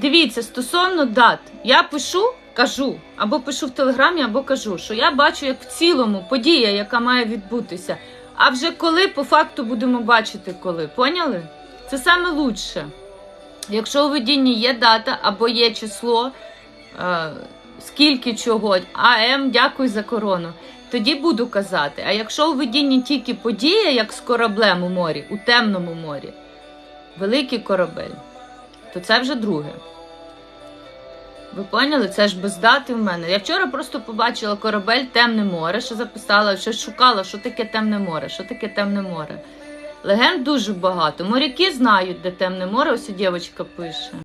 Дивіться, стосовно дат, я пишу, кажу, або пишу в телеграмі, або кажу, що я бачу як в цілому подія, яка має відбутися. А вже коли по факту будемо бачити, коли. Поняли? Це саме лучше. Якщо у видінні є дата або є число, е, скільки чого, АМ, дякую за корону. Тоді буду казати. А якщо у видінні тільки подія, як з кораблем у морі, у темному морі, великий корабель, то це вже друге. Ви поняли? Це ж без дати в мене. Я вчора просто побачила корабель Темне море, що записала, що шукала, що таке темне море, що таке темне море. Легенд дуже багато. Моряки знають, де темне море, ось і дівчинка пише.